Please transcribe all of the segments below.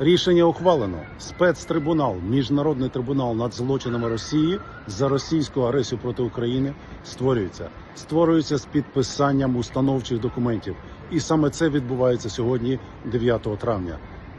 Рішення ухвалено. Спецтрибунал, міжнародний трибунал над злочинами Росії за російську агресію проти України створюється. Створюється з підписанням установчих документів. І саме це відбувається сьогодні, 9 травня.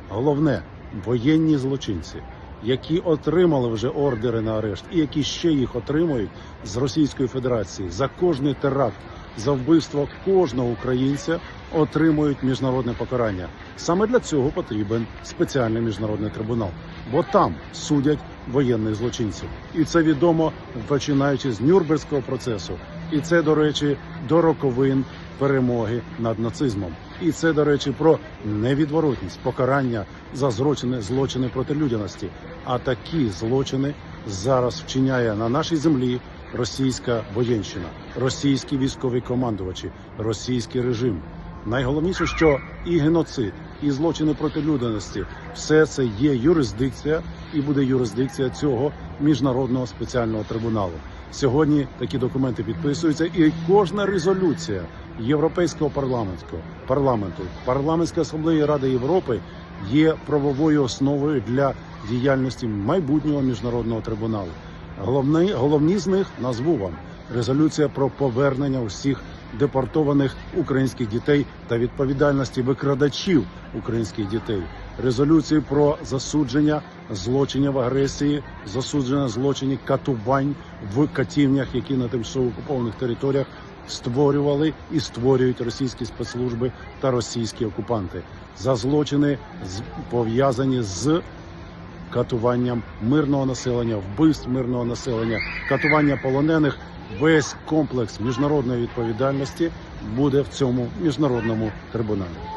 Головне воєнні злочинці, які отримали вже ордери на арешт, і які ще їх отримують з Російської Федерації за кожний теракт, за вбивство кожного українця, отримують міжнародне покарання. Саме для цього потрібен спеціальний міжнародний трибунал, бо там судять воєнних злочинців, і це відомо починаючи з Нюрнберзького процесу. І це, до речі, до роковин перемоги над нацизмом. І це, до речі, про невідворотність покарання за злочини злочини проти людяності. А такі злочини зараз вчиняє на нашій землі російська воєнщина, російські військові командувачі, російський режим. Найголовніше, що і геноцид, і злочини проти людяності все це є юрисдикція і буде юрисдикція цього міжнародного спеціального трибуналу. Сьогодні такі документи підписуються, і кожна резолюція Європейського парламентського парламенту, парламентської асамблеї Ради Європи є правовою основою для діяльності майбутнього міжнародного трибуналу. Головний головні з них назву вам резолюція про повернення усіх депортованих українських дітей та відповідальності викрадачів українських дітей. Резолюції про засудження злочинів агресії, засудження злочинів катувань в катівнях, які на тимчасово окупованих територіях створювали і створюють російські спецслужби та російські окупанти за злочини пов'язані з катуванням мирного населення, вбивств мирного населення, катування полонених. Весь комплекс міжнародної відповідальності буде в цьому міжнародному трибуналі.